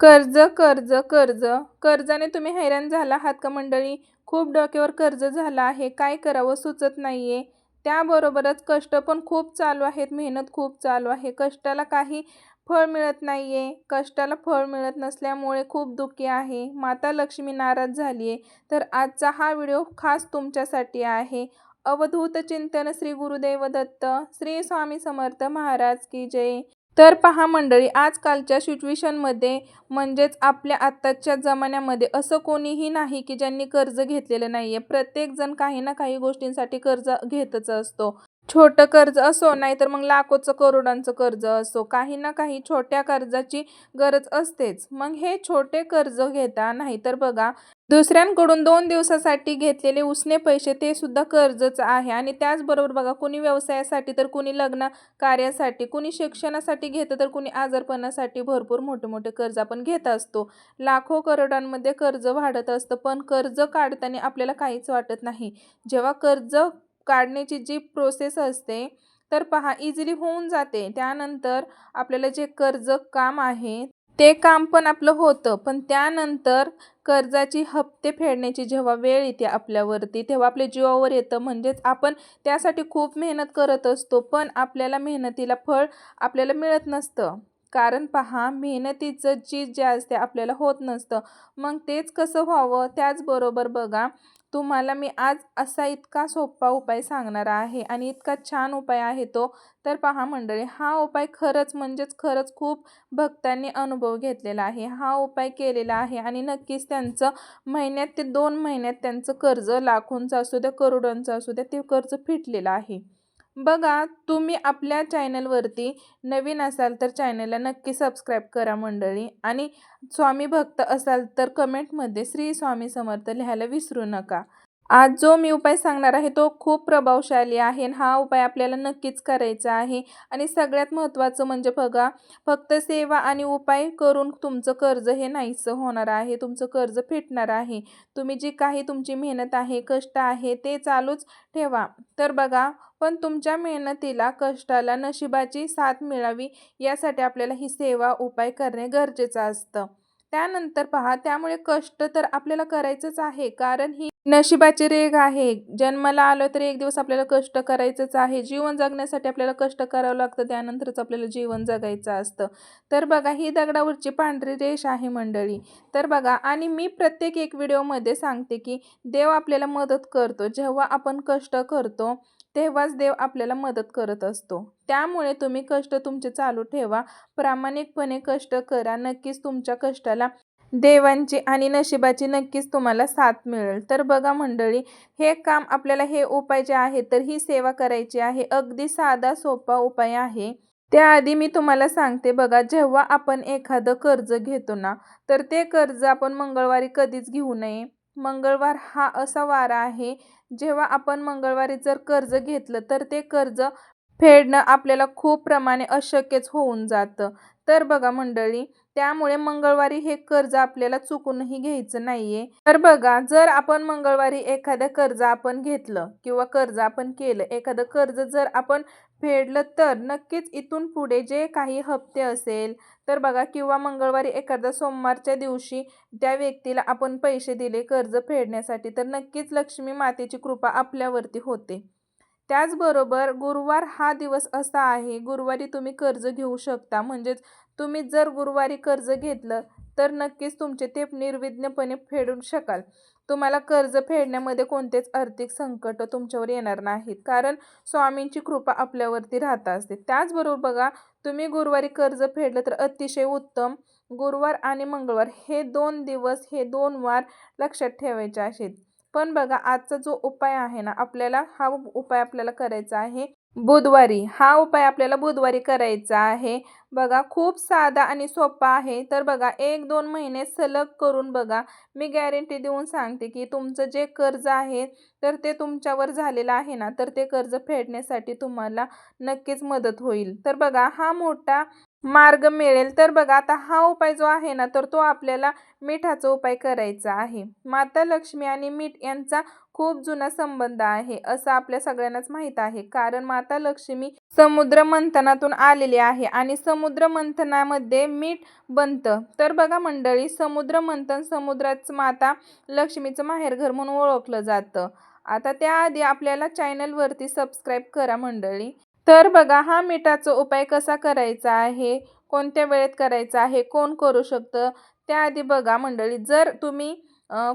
कर्ज कर्ज कर्ज. कर्जाने तुम्ही हैराण झाला आहात का मंडळी? खूप डोक्यावर कर्ज झालं आहे. काय करावं सुचत नाही आहे त्याबरोबरच कष्ट पण खूप चालू आहेत. मेहनत खूप चालू आहे. कष्टाला काही फळ मिळत नाही आहे कष्टाला फळ मिळत नसल्यामुळे खूप दुःखी आहे. माता लक्ष्मी नाराज झाली आहे तर आजचा हा व्हिडिओ खास तुमच्यासाठी आहे. अवधूत चिंतन श्री गुरुदेव दत्त श्री स्वामी समर्थ महाराज की जय. तर पहा मंडळी आजकालच्या सिच्युएशनमध्ये म्हणजेच आपल्या आत्ताच्या जमान्यामध्ये असं कोणीही नाही की ज्यांनी कर्ज घेतलेलं नाही आहे प्रत्येकजण काही ना काही गोष्टींसाठी कर्ज घेतच असतो. छोटं कर्ज असो नाहीतर मग लाखोचं करोडांचं कर्ज असो काही ना काही छोट्या कर्जाची गरज असतेच. मग हे छोटे कर्ज घेता नाही तर बघा दुसऱ्यांकडून दोन दिवसासाठी घेतलेले उसने पैसे ते सुद्धा कर्जच आहे. आणि त्याचबरोबर बघा कुणी व्यवसायासाठी तर कुणी लग्न कार्यासाठी कुणी शिक्षणासाठी घेतं तर कुणी आजारपणासाठी भरपूर मोठे मोठे कर्ज आपण घेत असतो. लाखो करोडांमध्ये कर्ज वाढत असतं पण कर्ज काढताना आपल्याला काहीच वाटत नाही. जेव्हा कर्ज काढण्याची जी प्रोसेस असते तर पहा इझिली होऊन जाते. त्यानंतर आपल्याला जे कर्ज काम आहे ते काम पण आपलं होतं. पण त्यानंतर कर्जाची हप्ते फेडण्याची जेव्हा वेळ येते आपल्यावरती तेव्हा आपल्या जीवावर येतं. म्हणजेच आपण त्यासाठी खूप मेहनत करत असतो पण आपल्याला मेहनतीला फळ आपल्याला मिळत नसतं. कारण पहा मेहनतीचं चीज जे असते आपल्याला होत नसतं. मग तेच कसं व्हावं? त्याचबरोबर बघा तुम्हाला मी आज असा इतका सोपा उपाय सांगणार आहे आणि इतका छान उपाय आहे तो. तर पहा मंडळी हा उपाय खरंच म्हणजेच खरंच खूप भक्तांनी अनुभव घेतलेला आहे. हा उपाय केलेला आहे आणि नक्कीच त्यांचं महिन्यात ते दोन महिन्यात त्यांचं कर्ज लाखोंचं असू द्या करोडोंचं असू द्या ते कर्ज फिटलेलं आहे. बघा तुम्ही आपल्या चॅनलवरती नवीन असाल तर चॅनलला नक्की सबस्क्राईब करा मंडळी. आणि स्वामी भक्त असाल तर कमेंटमध्ये श्री स्वामी समर्थ लिहायला विसरू नका. आज जो मी उपाय सांगणार आहे तो खूप प्रभावशाली आहे हा उपाय आपल्याला नक्कीच करायचा आहे. आणि सगळ्यात महत्त्वाचं म्हणजे बघा फक्त सेवा आणि उपाय करून तुमचं कर्ज हे नाहीसं होणार आहे तुमचं कर्ज फिटणार आहे. तुम्ही जी काही तुमची मेहनत आहे कष्ट आहे ते चालूच ठेवा. तर बघा पण तुमच्या मेहनतीला कष्टाला नशिबाची साथ मिळावी यासाठी आपल्याला ही सेवा उपाय करणे गरजेचं असतं. त्यानंतर पहा त्यामुळे कष्ट तर आपल्याला करायचंच आहे. कारण ही नशिबाची रेघ आहे. जन्माला आलो तर एक दिवस आपल्याला कष्ट करायचंच आहे. जीवन जगण्यासाठी आपल्याला कष्ट करावं लागतं. त्यानंतरच आपल्याला जीवन जगायचं असतं. तर बघा ही दगडावरची पांढरी रेष आहे मंडळी. तर बघा आणि मी प्रत्येक एक व्हिडिओमध्ये सांगते की देव आपल्याला मदत करतो. जेव्हा आपण कष्ट करतो तेव्हाच देव आपल्याला मदत करत असतो. त्यामुळे तुम्ही कष्ट तुमचे चालू ठेवा. प्रामाणिकपणे कष्ट करा. नक्कीच तुमच्या कष्टाला देवांची आणि नशिबाची नक्कीच तुम्हाला साथ मिळेल. तर बघा मंडळी हे काम आपल्याला हे उपाय जे आहे तर ही सेवा करायची आहे. अगदी साधा सोपा उपाय आहे. त्याआधी मी तुम्हाला सांगते बघा जेव्हा आपण एखादं कर्ज घेतो ना तर ते कर्ज आपण मंगळवारी कधीच घेऊ नये. मंगळवार हा असा वारा आहे जेव्हा आपण मंगळवारी जर कर्ज घेतलं तर ते कर्ज फेडणं आपल्याला खूप प्रमाणे अशक्यच होऊन जातं. तर बघा मंडळी त्यामुळे मंगळवारी हे कर्ज आपल्याला चुकूनही घ्यायचं नाहीये. तर बघा जर आपण मंगळवारी एखादं कर्ज आपण घेतलं किंवा कर्ज आपण केलं एखादं कर्ज जर आपण फेडलं तर नक्कीच इथून पुढे जे काही हप्ते असेल तर बघा किंवा मंगळवारी एखादा सोमवारच्या दिवशी त्या व्यक्तीला आपण पैसे दिले कर्ज फेडण्यासाठी तर नक्कीच लक्ष्मी मातेची कृपा आपल्यावरती होते. त्याचबरोबर गुरुवार हा दिवस असा आहे गुरुवारी तुम्ही कर्ज घेऊ शकता. म्हणजेच तुम्ही जर गुरुवारी कर्ज घेतलं तर नक्कीच तुमचे ते निर्विघ्नपणे फेडू शकाल. तुम्हाला कर्ज फेडण्यामध्ये कोणतेच आर्थिक संकट तुमच्यावर येणार नाहीत कारण स्वामींची कृपा आपल्यावरती राहत असते. त्याचबरोबर बघा तुम्ही गुरुवारी कर्ज फेडलं तर अतिशय उत्तम. गुरुवार आणि मंगळवार हे दोन दिवस हे दोन वार लक्षात ठेवायचे आहेत. पण बघा आजचा जो उपाय आहे ना आपल्याला हा उपाय आपल्याला करायचा आहे. बुधवारी. हा उपाय आपल्याला बुधवारी करायचा आहे. बघा खूप साधा आणि सोपा आहे. तर बघा एक दोन महिने सलग करून बघा. मी गॅरंटी देऊन सांगते की तुमचं जे कर्ज आहे तर ते तुमच्यावर झालेलं आहे ना तर ते कर्ज फेडण्यासाठी तुम्हाला नक्कीच मदत होईल. तर बघा हा मोठा मार्ग मिळेल. तर बघा आता हा उपाय जो आहे ना तर तो आपल्याला मिठाचा उपाय करायचा आहे. माता लक्ष्मी आणि मीठ यांचा खूप जुना संबंध आहे असं आपल्या सगळ्यांनाच माहीत आहे. कारण माता लक्ष्मी समुद्र मंथनातून आलेली आहे आणि समुद्र मंथनामध्ये मीठ बनतं. तर बघा मंडळी समुद्र मंथन समुद्राचं माता लक्ष्मीचं माहेरघर म्हणून ओळखलं जातं. आता त्याआधी आपल्याला चॅनलवरती सबस्क्राईब करा मंडळी. तर बघा हा मिठाचा उपाय कसा करायचा आहे? कोणत्या वेळेत करायचा आहे? कोण करू शकतं? त्याआधी बघा मंडळी जर तुम्ही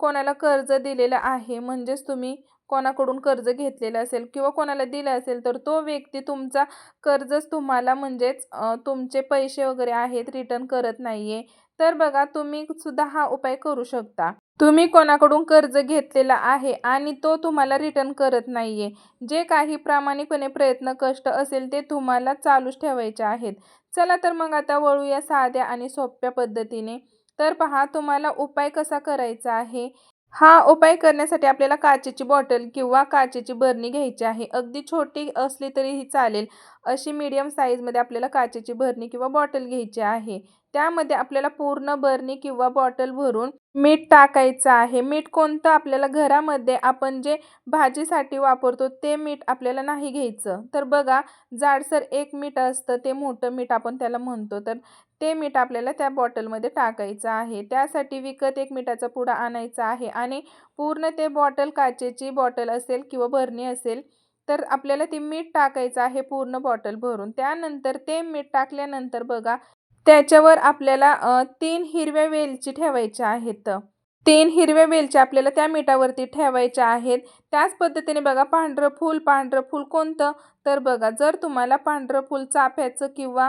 कोणाला कर्ज दिलेलं आहे म्हणजेच तुम्ही कोणाकडून कर्ज घेतलेलं असेल किंवा कोणाला दिलं असेल तर तो व्यक्ती तुमचा कर्जच तुम्हाला म्हणजेच तुमचे पैसे वगैरे आहेत रिटर्न करत नाही आहे तर बघा तुम्ही सुद्धा हा उपाय करू शकता. तुम्ही कोणाकडून कर्ज घेतलेला आहे आणि तो तुम्हाला रिटर्न करत नाही आहे जे काही प्रामाणिकपणे प्रयत्न कष्ट असेल ते तुम्हाला चालूच ठेवायचे आहेत. चला तर मग आता वळूया साध्या आणि सोप्या पद्धतीने. तर पहा तुम्हाला उपाय कसा करायचा आहे? हा उपाय करण्यासाठी आपल्याला काचेची बॉटल किंवा काचेची बरणी घ्यायची आहे. अगदी छोटी असली तरीही चालेल. अशी मीडियम साईजमध्ये आपल्याला काचेची बरणी किंवा बॉटल घ्यायची आहे. त्यामध्ये आपल्याला पूर्ण बरणी किंवा बॉटल भरून मीठ टाकायचं आहे. मीठ कोणतं? आपल्याला घरामध्ये आपण जे भाजीसाठी वापरतो ते मीठ आपल्याला नाही घ्यायचं. तर बघा जाडसर एक मीठ असतं ते मोठं मीठ आपण त्याला म्हणतो. तर ते मीठ आपल्याला त्या बॉटलमध्ये टाकायचं आहे. त्यासाठी विकत एक मिठाचा पुडा आणायचा आहे आणि पूर्ण ते बॉटल काचेची बॉटल असेल किंवा बरणी असेल तर आपल्याला ते मीठ टाकायचं आहे पूर्ण बॉटल भरून. त्यानंतर ते मीठ टाकल्यानंतर बघा त्याच्यावर आपल्याला तीन हिरव्या वेलची ठेवायच्या आहेत. तीन हिरव्या वेलच्या आपल्याला त्या मिठावरती ठेवायच्या आहेत. त्याच पद्धतीने बघा पांढरं फूल पांढरं फूल कोणतं? तर बघा जर तुम्हाला पांढरं फूल चाफ्याचं किंवा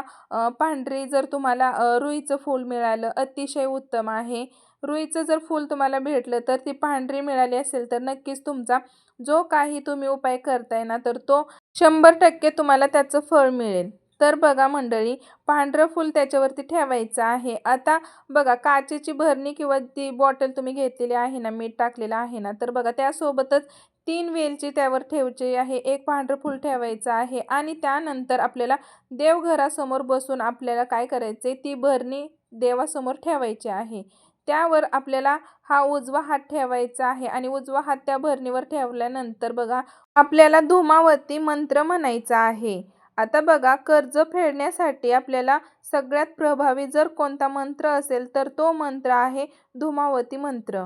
पांढरी जर तुम्हाला रुईचं फूल मिळालं अतिशय उत्तम आहे. रुईचं जर फूल तुम्हाला भेटलं तर ती पांढरी मिळाली असेल तर नक्कीच तुमचा जो काही तुम्ही उपाय करताय ना तर तो शंभर टक्के तुम्हाला त्याचं फळ मिळेल. तर बघा मंडळी पांढरं फूल त्याच्यावरती ठेवायचं आहे. आता बघा काचेची भरणी किंवा ती बॉटल तुम्ही घेतलेली आहे ना मीठ टाकलेलं आहे ना तर बघा त्यासोबतच तीन वेलची त्यावर ठेवायची आहे एक पांढरं फूल ठेवायचं आहे आणि त्यानंतर आपल्याला देवघरासमोर बसून आपल्याला काय करायचं ती भरणी देवासमोर ठेवायची आहे. त्यावर आपल्याला हा उजवा हात ठेवायचा आहे आणि उजवा हात त्या भरणीवर ठेवल्यानंतर बघा आपल्याला धुमावती मंत्र म्हणायचा आहे. आता बघा कर्ज फेडण्यासाठी आपल्याला सगळ्यात प्रभावी जर कोणता मंत्र असेल तर तो मंत्र आहे धुमावती मंत्र.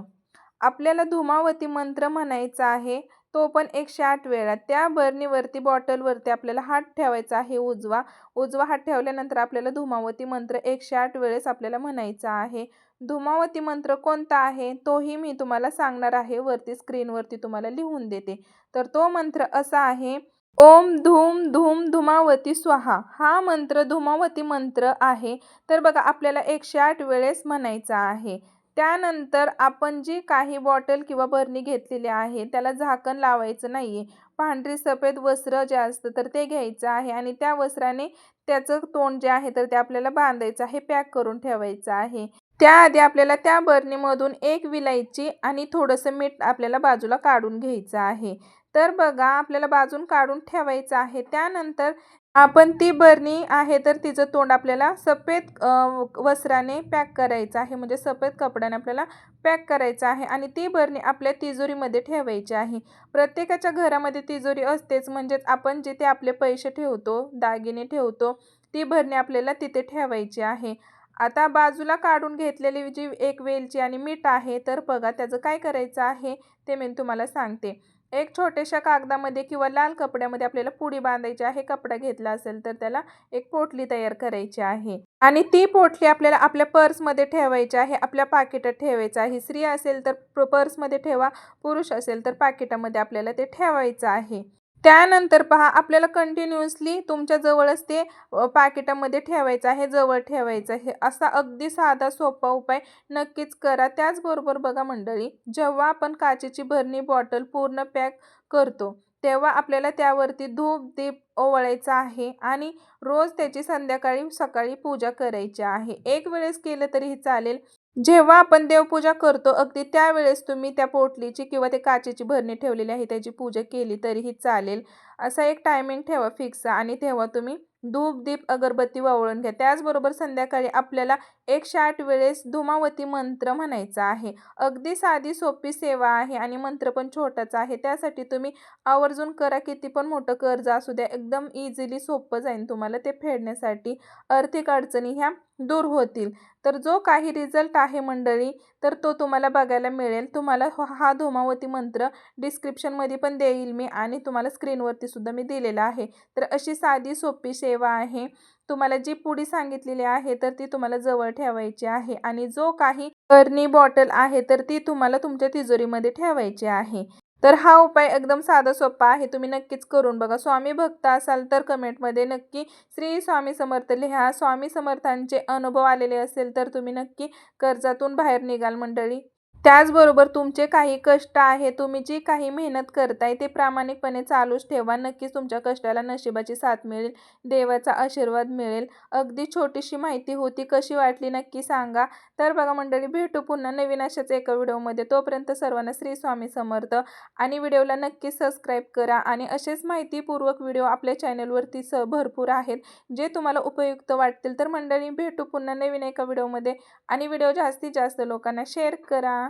आपल्याला धुमावती मंत्र म्हणायचा आहे तो पण एकशे आठ वेळा. त्या बर्नीवरती बॉटलवरती आपल्याला हात ठेवायचा आहे उजवा. उजवा हात ठेवल्यानंतर आपल्याला धुमावती मंत्र एकशे आठ वेळेस आपल्याला म्हणायचा आहे. धुमावती मंत्र कोणता आहे तोही मी तुम्हाला सांगणार आहे. वरती स्क्रीनवरती तुम्हाला लिहून देते. तर तो मंत्र असा आहे ओम धूम धूम धुमावती स्वाहा. हा मंत्र धुमावती मंत्र आहे. तर बघा आपल्याला एकशे आठ वेळेस म्हणायचा आहे. त्यानंतर आपण जी काही बॉटल किंवा बरणी घेतलेली आहे त्याला झाकण लावायचं नाही आहे पांढरी सफेद वस्त्र जे असतं तर ते घ्यायचं आहे आणि त्या वस्त्राने त्याचं तोंड जे आहे तर ते आपल्याला बांधायचं आहे पॅक करून ठेवायचं आहे. त्याआधी आपल्याला त्या बरणीमधून एक विलायची आणि थोडंसं मीठ आपल्याला बाजूला काढून घ्यायचं आहे. तर बघा आपल्याला बाजून काढून ठेवायचं आहे. त्यानंतर आपण ती बरणी आहे तर तिचं तोंड आपल्याला सफेद वस्त्राने पॅक करायचं आहे. म्हणजे सफेद कपड्याने आपल्याला पॅक करायचं आहे आणि ती बरणी आपल्या तिजोरीमध्ये ठेवायची आहे. प्रत्येकाच्या घरामध्ये तिजोरी असतेच. म्हणजेच आपण जिथे आपले पैसे ठेवतो दागिने ठेवतो ती भरणी आपल्याला तिथे ठेवायची आहे. आता बाजूला काढून घेतलेली जी एक वेलची आणि मीठ आहे तर बघा त्याचं काय करायचं आहे ते मी तुम्हाला सांगते. एक छोट्याशा कागदामध्ये किंवा लाल कपड्यामध्ये आपल्याला पुडी बांधायची आहे कपडा घेतला असेल तर त्याला एक पोटली तयार करायची आहे. आणि ती पोटली आपल्याला आपल्या पर्समध्ये ठेवायची आहे आपल्या पाकिटात ठेवायचं आहे. स्त्री असेल तर पर्समध्ये ठेवा पुरुष असेल तर पाकिटामध्ये आपल्याला ते ठेवायचं आहे. त्यानंतर पहा आपल्याला कंटिन्युअसली तुमच्या जवळच ते पाकिटामध्ये ठेवायचं आहे जवळ ठेवायचं आहे. असा अगदी साधा सोपा उपाय नक्कीच करा. त्याचबरोबर बघा मंडळी जेव्हा आपण काचेची भरणी बॉटल पूर्ण पॅक करतो तेव्हा आपल्याला त्यावरती धूप दीप ओवळायचा आहे आणि रोज त्याची संध्याकाळी सकाळी पूजा करायची आहे. एक वेळेस केलं तरीही चालेल. जेव्हा आपण देवपूजा करतो अगदी त्यावेळेस तुम्ही त्या पोटलीची किंवा ते काचेची भरणी ठेवलेली आहे त्याची पूजा केली तरीही चालेल. असा एक टायमिंग ठेवा फिक्स आणि तेव्हा तुम्ही धूप दीप अगरबत्ती वावळून घ्या. त्याचबरोबर संध्याकाळी आपल्याला एकशे आठ वेळेस धुमावती मंत्र म्हणायचा आहे. अगदी साधी सोपी सेवा आहे आणि मंत्र पण छोटाच आहे. त्यासाठी तुम्ही आवर्जून करा. किती पण मोठं कर्ज असू द्या एकदम इझिली सोपं जाईल तुम्हाला ते फेडण्यासाठी. आर्थिक अडचणी ह्या दूर होतील. तर जो काही रिझल्ट आहे मंडळी तर तो तुम्हाला बघायला मिळेल. तुम्हाला हा धुमावती मंत्र डिस्क्रिप्शनमध्ये पण देईल मी आणि तुम्हाला स्क्रीनवरती सुद्धा मी दिलेला आहे. तर अशी साधी सोपी सेवा आहे. तुम्हाला जी पुडी सांगितलेली आहे तर ती तुम्हाला जवळ ठेवायची आहे. आणि जो काही करणी बॉटल आहे तर ती तुम्हाला तुमच्या तिजोरीमध्ये ठेवायची आहे. तर हा उपाय एकदम साधा सोपा आहे. तुम्ही नक्कीच करून बघा. स्वामी भक्त असाल तर कमेंटमध्ये नक्की श्री स्वामी समर्थ लिहा. स्वामी समर्थांचे अनुभव आलेले असेल तर तुम्ही नक्की कर्जातून बाहेर निघाल मंडळी. त्याचबरोबर तुमचे काही कष्ट आहे तुम्ही जी काही मेहनत करताय ते प्रामाणिकपणे चालूच ठेवा. नक्कीच तुमच्या कष्टाला नशिबाची साथ मिळेल देवाचा आशीर्वाद मिळेल. अगदी छोटीशी माहिती होती कशी वाटली नक्की सांगा. तर बघा मंडळी भेटू पुन्हा नवीन अशाच एका व्हिडिओमध्ये. तोपर्यंत सर्वांना श्री स्वामी समर्थ. आणि व्हिडिओला नक्की सबस्क्राईब करा. आणि असेच माहितीपूर्वक व्हिडिओ आपल्या चॅनलवरती स भरपूर आहेत जे तुम्हाला उपयुक्त वाटतील. तर मंडळी भेटू पुन्हा नवीन एका व्हिडिओमध्ये. आणि व्हिडिओ जास्तीत जास्त लोकांना शेअर करा.